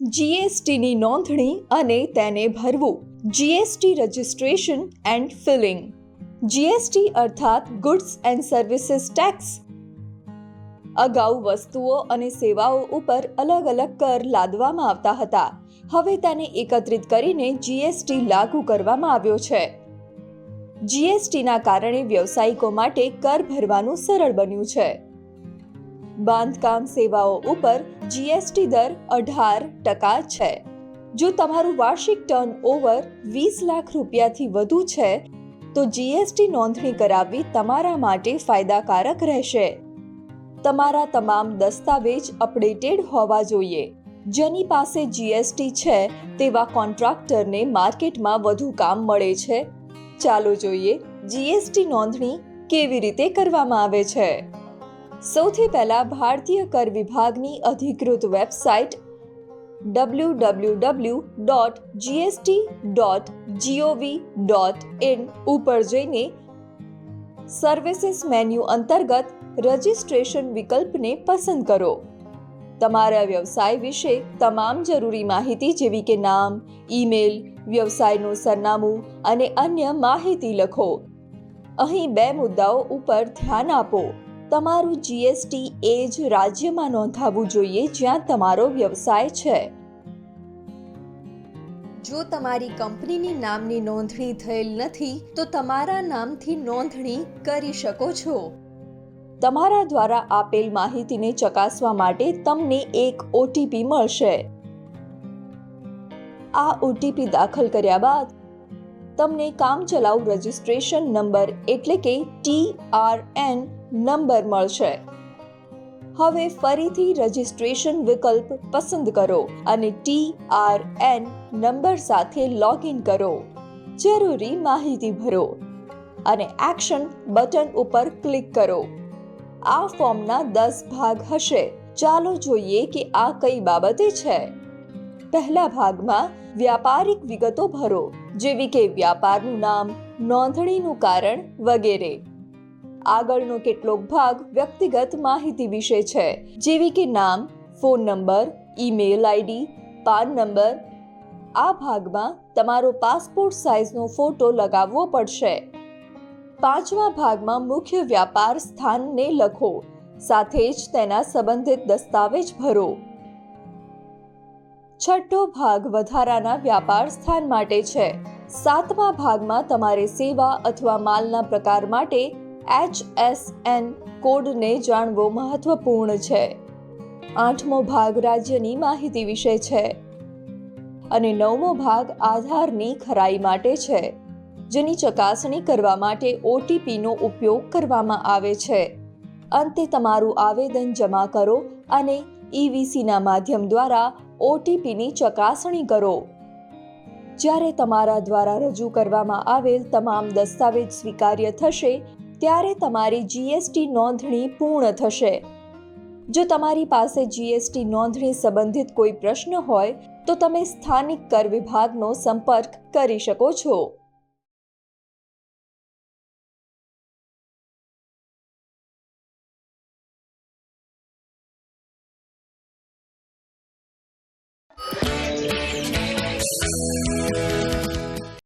જીએસટીની નોંધણી અને તેને ભરવું. GST registration and filing GST અર્થાત ગુડ્સ એન્ડ સર્વિસીસ ટેક્સ અગાઉ વસ્તુઓ અને સેવાઓ ઉપર અલગ અલગ કર લાદવામાં આવતા હતા. હવે તેને એકત્રિત કરીને જીએસટી લાગુ કરવામાં આવ્યો છે. જીએસટીના કારણે વ્યવસાયિકો માટે કર ભરવાનું સરળ બન્યું છે. બાંધકામ સેવાઓ ઉપર જીએસટી દર અઢાર ટકા છે. જો તમારું વાર્ષિક ટર્ન ઓવર વીસ લાખ રૂપિયાથી વધુ છે, તો જીએસટી નોંધણી કરાવવી તમારા માટે ફાયદાકારક રહેશે. તમારા તમામ દસ્તાવેજ અપડેટેડ હોવા જોઈએ. જેની પાસે જીએસટી છે, તેવા કોન્ટ્રાક્ટરને માર્કેટમાં વધુ કામ મળે છે. ચાલો જોઈએ જીએસટી નોંધણી કેવી રીતે કરવામાં આવે છે. સૌથી પહેલા ભારતીય કર વિભાગની અધિકૃત website W W W dot GST dot G O V dot in ઉપર જઈને સર્વિસીસ મેન્યુ અંતર્ગત રજિસ્ટ્રેશન વિકલ્પને પસંદ કરો. તમારા વ્યવસાય વિશે તમામ જરૂરી માહિતી જેવી કે નામ ઈમેલ વ્યવસાયનું સરનામું અને અન્ય માહિતી લખો. અહીં બે મુદ્દાઓ ઉપર ધ્યાન આપો. તમારું જીએસટી એ જ રાજ્યમાં નોંધાવવું જોઈએ જ્યાં તમારો વ્યવસાય છે. જો તમારી કંપનીની નામની નોંધણી થયેલ નથી તો તમારા નામથી નોંધણી કરી શકો છો. તમારા દ્વારા આપેલ માહિતીને ચકાસવા માટે તમને એક ઓટીપી મળશે. આ ઓટીપી દાખલ કર્યા બાદ તમને કામચલાઉ રજિસ્ટ્રેશન નંબર એટલે કે ટી આર એન નંબર મળશે. હવે ફરીથી રજિસ્ટ્રેશન વિકલ્પ પસંદ કરો અને ટી આર એન નંબર સાથે લોગિન કરો. જરૂરી માહિતી ભરો અને એક્શન બટન ઉપર ક્લિક કરો. આ ફોર્મના દસ ભાગ હશે. ચાલો જોઈએ કે આ કઈ બાબતે છે. પહેલા ભાગમાં વ્યાપારિક વિગતો ભરો, જેવી કે વ્યાપારનું નામ, નોંધણીનું કારણ વગેરે. આગળનો કેટલોક ભાગ વ્યક્તિગત માહિતી વિશે છે, જેવી કે નામ, phone number, email ID, PAN number. આ ભાગમાં તમારો પાસપોર્ટ સાઇઝનો ફોટો લગાવવો પડશે. પાંચમા ભાગમાં મુખ્ય વ્યાપાર સ્થાનને લખો, સાથે જ તેના સંબંધિત દસ્તાવેજ ભરો. છઠ્ઠો ભાગ વધારાના વ્યાપાર સ્થાન માટે છે. સાતમા ભાગમાં તમારે સેવા અથવા માલના પ્રકાર માટે એચ એસ એન કોડને જાણવો મહત્વપૂર્ણ છે. આઠમો ભાગ રાજ્યની માહિતી વિશે છે. અને નવમો ભાગ આધારની ખરાઈ માટે છે, જેની ચકાસણી કરવા માટે ઓટીપીનો ઉપયોગ કરવામાં આવે છે. અંતે તમારું આવેદન જમા કરો અને ઈવીસીના માધ્યમ દ્વારા ઓટીપીની ચકાસણી કરો. જ્યારે તમારા દ્વારા રજૂ કરવામાં આવેલ તમામ દસ્તાવેજ સ્વીકાર્ય થશે ત્યારે તમારી જીએસટી નોંધણી પૂર્ણ થશે. જો તમારી પાસે જીએસટી નોંધણી સંબંધિત કોઈ પ્રશ્ન હોય, તો તમે સ્થાનિક કર વિભાગનો સંપર્ક કરી શકો છો.